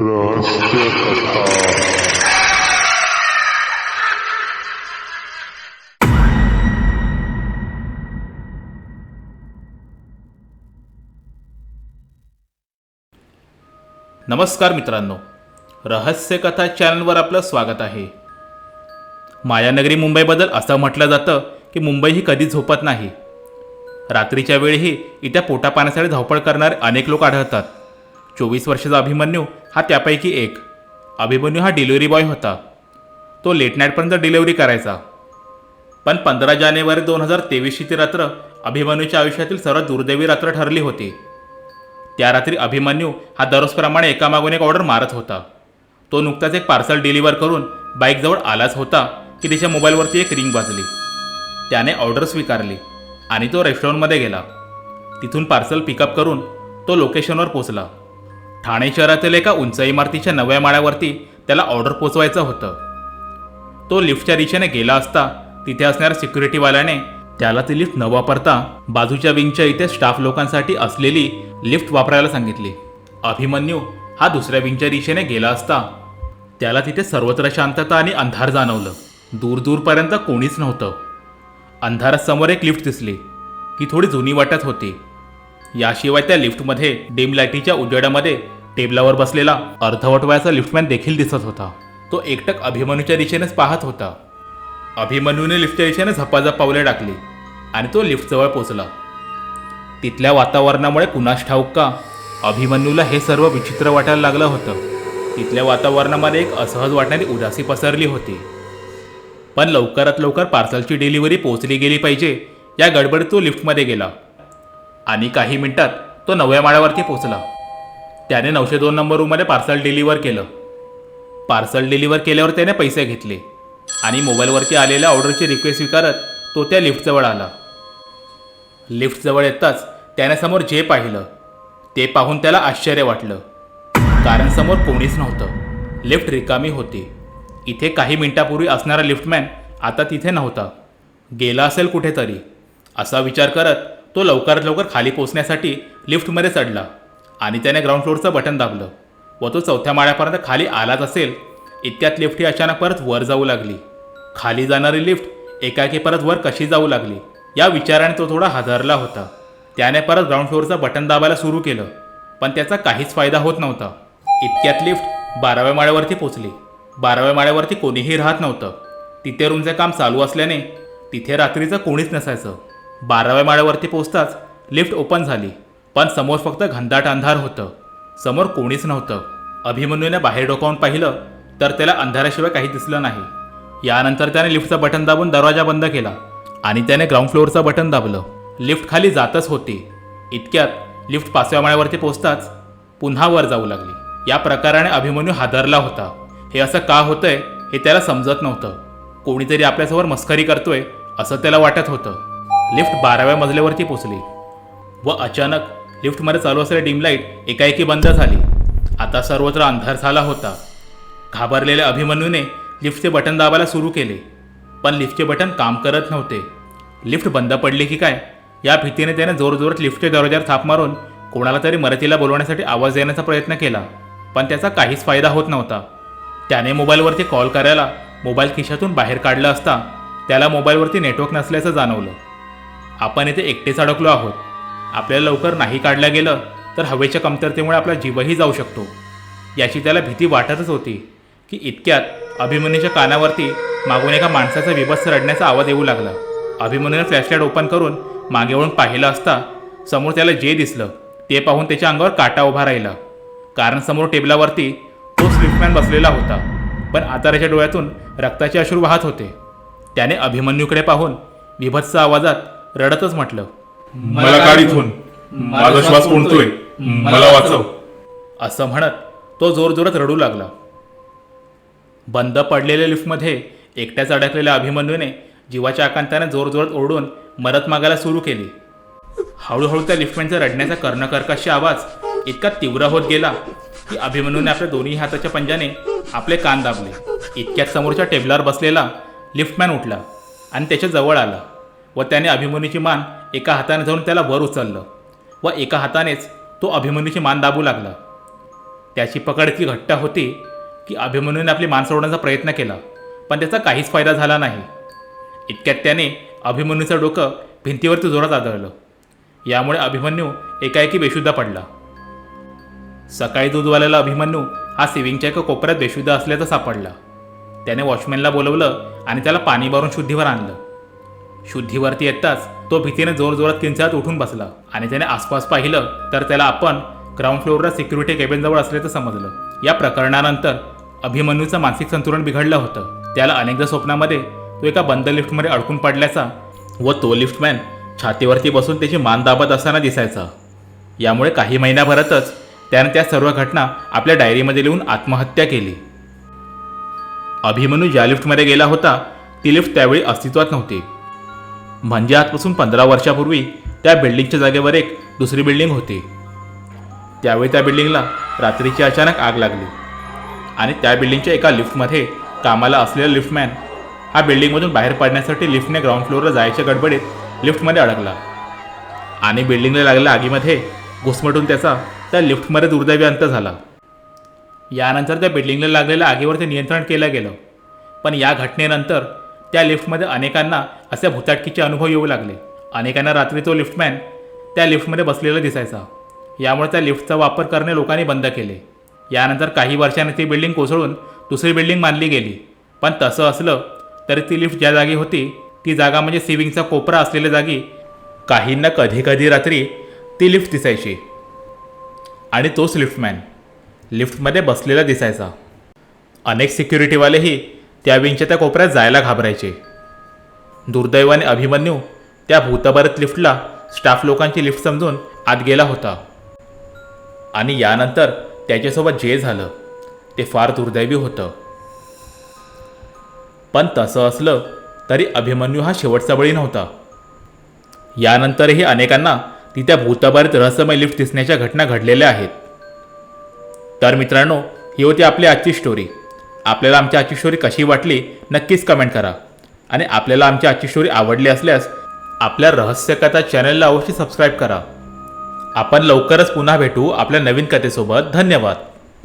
रहस्य कथा नमस्कार मित्रांनो रहस्य कथा चॅनलवर आपलं स्वागत आहे. मायानगरी मुंबईबद्दल असं म्हटलं जातं की मुंबई ही कधीच झोपत नाही. रात्रीच्या वेळीही इथं पोटापाण्यासाठी धावपळ करणारे अनेक लोक आढळतात. चोवीस वर्षाचा अभिमन्यू हा त्यापैकी एक. अभिमन्यू हा डिलिव्हरी बॉय होता. तो लेट नाईटपर्यंत डिलिव्हरी करायचा. पण पंधरा जानेवारी दोन हजार तेवीसची ती रात्र अभिमन्यूच्या आयुष्यातील सर्वात दुर्दैवी रात्र ठरली होती. त्या रात्री अभिमन्यू हा दररोजप्रमाणे एकामागून एक ऑर्डर मारत होता. तो नुकताच एक पार्सल डिलिव्हर करून बाईकजवळ आलाच होता की त्याच्या मोबाईलवरती एक रिंग वाजली. त्याने ऑर्डर स्वीकारली आणि तो रेस्टॉरंटमध्ये गेला. तिथून पार्सल पिकअप करून तो लोकेशनवर पोचला ठाणे शहरातील एका उंच इमारतीच्या नव्या माळ्यावरती त्याला ऑर्डर पोचवायचं होतं. तो लिफ्टच्या दिशेने गेला असता तिथे असणाऱ्या सिक्युरिटीवाल्याने त्याला ती लिफ्ट न वापरता बाजूच्या विंगच्या इथे स्टाफ लोकांसाठी असलेली लिफ्ट वापरायला सांगितली. अभिमन्यू हा दुसऱ्या विंगच्या दिशेने गेला असता त्याला तिथे सर्वत्र शांतता आणि अंधार जाणवलं. दूर दूरपर्यंत कोणीच नव्हतं. अंधारासमोर एक लिफ्ट दिसली ती थोडी जुनी वाटत होती. याशिवाय त्या लिफ्टमध्ये डिम लाईटीच्या उजेडामध्ये टेबलावर बसलेला अर्धवट वयाचा लिफ्टमॅन देखील दिसत होता. तो एकटक अभिमन्यूच्या दिशेनेच पाहत होता. अभिमन्यूने लिफ्टच्या दिशेने झपाझप पावले टाकली आणि तो लिफ्टजवळ पोचला. तिथल्या वातावरणामुळे कुणास ठाऊक का? अभिमन्यूला हे सर्व विचित्र वाटायला लागलं होतं. तिथल्या वातावरणामध्ये एक असहज वाटणारी उदासी पसरली होती. पण लवकरात लवकर पार्सलची डिलिव्हरी पोहोचली गेली पाहिजे या गडबडीत तो लिफ्टमध्ये गेला. आणि काही मिनिटात तो नवव्या माळ्यावरती पोचला त्याने नऊशे दोन नंबर रूममध्ये पार्सल डिलिव्हर केलं. पार्सल डिलिव्हर केल्यावर त्याने पैसे घेतले आणि मोबाईलवरती आलेल्या ऑर्डरची रिक्वेस्ट स्वीकारत तो त्या लिफ्टजवळ आला. लिफ्टजवळ येताच त्याने समोर जे पाहिलं ते पाहून त्याला आश्चर्य वाटलं. कारण समोर कोणीच नव्हतं. लिफ्ट रिकामी होती. इथे काही मिनिटापूर्वी असणारा लिफ्टमॅन आता तिथे नव्हता. गेला असेल कुठेतरी असा विचार करत तो लवकरात लवकर खाली पोचण्यासाठी लिफ्टमध्ये चढला आणि त्याने ग्राउंड फ्लोअरचं बटन दाबलं व तो चौथ्या माळ्यापर्यंत खाली आलाच असेल इतक्यात लिफ्ट ही अचानक परत वर जाऊ लागली. खाली जाणारी लिफ्ट एकाएकी परत वर कशी जाऊ लागली या विचाराने तो थोडा हादरला होता. त्याने परत ग्राउंड फ्लोअरचं बटन दाबायला सुरू केलं पण त्याचा काहीच फायदा होत नव्हता. इतक्यात लिफ्ट बाराव्या माळ्यावरती पोचली. बाराव्या माळ्यावरती कोणीही राहत नव्हतं. तिथे रूमचे काम चालू असल्याने तिथे रात्रीचं कोणीच नसायचं. बाराव्या माळ्यावरती पोचताच लिफ्ट ओपन झाली. पण समोर फक्त घनदाट अंधार होतं. समोर कोणीच नव्हतं. अभिमन्यूने बाहेर डोकावून पाहिलं तर त्याला अंधाराशिवाय काही दिसलं नाही. यानंतर त्याने लिफ्टचं बटन दाबून दरवाजा बंद केला आणि त्याने ग्राउंड फ्लोअरचं बटन दाबलं. लिफ्ट खाली जातच होती. इतक्यात लिफ्ट पाचव्या माळ्यावरती पोचताच पुन्हा वर जाऊ लागली. या प्रकाराने अभिमन्यू हादरला होता. हे असं का होतंय हे त्याला समजत नव्हतं. कोणीतरी आपल्यासमोर मस्करी करतोय असं त्याला वाटत होतं. लिफ्ट बाराव्या मजल्यावरती पोचली व अचानक लिफ्टमध्ये चालू असलेली डिम लाइट एकाएकी बंद झाली. आता सर्वत्र अंधार झाला होता. घाबरलेल्या अभिमन्यूने लिफ्टचे बटन दाबायला सुरू केले पण लिफ्टचे बटन काम करत नव्हते. लिफ्ट बंद पडली की काय? या भीतीने त्याने जोरजोरात लिफ्टच्या दरवाज्यावर थाप मारून कोणाला तरी मदतीला बोलवण्यासाठी आवाज देण्याचा प्रयत्न केला पण त्याचा काहीच फायदा होत नव्हता. त्याने मोबाईलवरती कॉल करायला मोबाईल खिशातून बाहेर काढला असता त्याला मोबाईलवरती नेटवर्क नसल्याचं जाणवलं. आपण इथे एकटेच अडकलो आहोत. आपल्याला लवकर नाही काढलं गेलं तर हवेच्या कमतरतेमुळे आपला जीवही जाऊ शकतो. याची त्याला भीती वाटतच होती की इतक्यात अभिमन्यूच्या कानावरती मागून एका माणसाचा विभत्स रडण्याचा आवाज येऊ लागला. अभिमन्यूने फ्लॅशलाईट ओपन करून मागे वळून पाहिलं असता समोर त्याला जे दिसलं ते पाहून त्याच्या अंगावर काटा उभा राहिला. कारण समोर टेबलावरती तो स्लिपमॅन बसलेला होता पण आता त्याच्या डोळ्यातून रक्ताचे अश्रू वाहत होते. त्याने अभिमन्यूकडे पाहून विभत्स आवाजात रडतच म्हटलं. मला इथून माझा श्वास कोणतोय मला वाचव. असं म्हणत तो जोरजोरात रडू लागला. बंद पडलेल्या लिफ्टमध्ये एकट्याच अडकलेल्या अभिमन्यूने जीवाच्या आकांताने जोरजोरात ओरडून मदत मागायला सुरू केली. हळूहळू त्या लिफ्टमॅनचा रडण्याचा कर्णकर्कशी आवाज इतका तीव्र होत गेला की अभिमन्यूने आपल्या दोन्ही हाताच्या पंजाने आपले कान दाबले. इतक्यात समोरच्या टेबलावर बसलेला लिफ्टमॅन उठला आणि त्याच्याजवळ आला. व त्याने अभिमन्यूची मान एका हाताने धरून त्याला वर उचललं व एका हातानेच तो अभिमन्यूची मान दाबू लागला. त्याची पकड इतकी घट्ट होती की अभिमन्यूने आपली मान सोडण्याचा प्रयत्न केला पण त्याचा काहीच फायदा झाला नाही. इतक्यात त्याने अभिमन्यूचं डोकं भिंतीवरती जोरात आदळलं. यामुळे अभिमन्यू एकाएकी बेशुद्ध पडला. सकाळी दूधवाल्याला अभिमन्यू हा सिविंगच्या एका कोपऱ्यात बेशुद्ध असल्याचं सापडला. त्याने वॉचमॅनला बोलवलं आणि त्याला पाणी भरून शुद्धीवर आणलं. शुद्धीवरती येताच तो भीतीने जोरजोरात किंचाळत उठून बसला. आणि त्याने आसपास पाहिलं तर त्याला आपण ग्राउंड फ्लोअरला सिक्युरिटी केबिनजवळ असल्याचं समजलं. या प्रकरणानंतर अभिमन्यूचं मानसिक संतुलन बिघडलं होतं. त्याला अनेकदा स्वप्नामध्ये तो एका बंद लिफ्टमध्ये अडकून पडल्याचा व तो लिफ्टमॅन छातीवरती बसून त्याची मान दाबत असताना दिसायचा. यामुळे काही महिन्याभरातच त्याने त्या सर्व घटना आपल्या डायरीमध्ये लिहून आत्महत्या केली. अभिमन्यू ज्या लिफ्टमध्ये गेला होता ती लिफ्ट त्यावेळी अस्तित्वात नव्हती. म्हणजे आजपासून पंधरा वर्षापूर्वी त्या बिल्डिंगच्या जागेवर एक दुसरी बिल्डिंग होती. त्यावेळी त्या बिल्डिंगला रात्रीची अचानक आग लागली. आणि त्या बिल्डिंगच्या एका लिफ्टमध्ये कामाला असलेला लिफ्टमॅन हा बिल्डिंगमधून बाहेर पडण्यासाठी लिफ्टने ग्राउंड फ्लोअरला जायच्या गडबडीत लिफ्टमध्ये अडकला. आणि बिल्डिंगला लागलेल्या आगीमध्ये घुसमटून त्याचा त्या लिफ्टमध्ये दुर्दैवी अंत झाला. यानंतर त्या बिल्डिंगला लागलेल्या आगीवरती नियंत्रण केलं गेलं. पण या घटनेनंतर त्या लिफ्टमध्ये अनेकांना असे भुताटकीचे अनुभव येऊ लागले. अनेकांना रात्री तो लिफ्टमॅन त्या लिफ्टमध्ये बसलेला दिसायचा. यामुळे त्या लिफ्टचा वापर करणे लोकांनी बंद केले. यानंतर काही वर्षांनी ती बिल्डिंग कोसळून दुसरी बिल्डिंग मानली गेली. पण तसं असलं तरी ती लिफ्ट ज्या जागी होती ती जागा म्हणजे सिविंगचा कोपरा असलेल्या जागी काहींना कधी कधी रात्री ती लिफ्ट दिसायची. आणि तोच लिफ्टमॅन लिफ्टमध्ये बसलेला दिसायचा. अनेक सिक्युरिटीवालेही त्या विंगच्या त्या कोपऱ्यात जायला घाबरायचे. दुर्दैवाने अभिमन्यू त्या भूतभारत लिफ्टला स्टाफ लोकांची लिफ्ट समजून आत गेला होता. आणि यानंतर त्याच्यासोबत जे झालं ते फार दुर्दैवी होतं. पण तसं असलं तरी अभिमन्यू हा शेवटचा बळी नव्हता. यानंतरही अनेकांना ती त्या भूतभरित रहस्यमय लिफ्ट दिसण्याच्या घटना घडलेल्या आहेत. तर मित्रांनो ही होती आपली आजची स्टोरी आपल्याला आमची आजची स्टोरी कशी वाटली नक्कीच कमेंट करा. आणि आपल्याला आमची आजची स्टोरी आवडली असल्यास आपल्या रहस्यकथा चॅनलला अवश्य सबस्क्राईब करा. आपण लवकरच पुन्हा भेटू आपल्या नवीन कथेसोबत. धन्यवाद.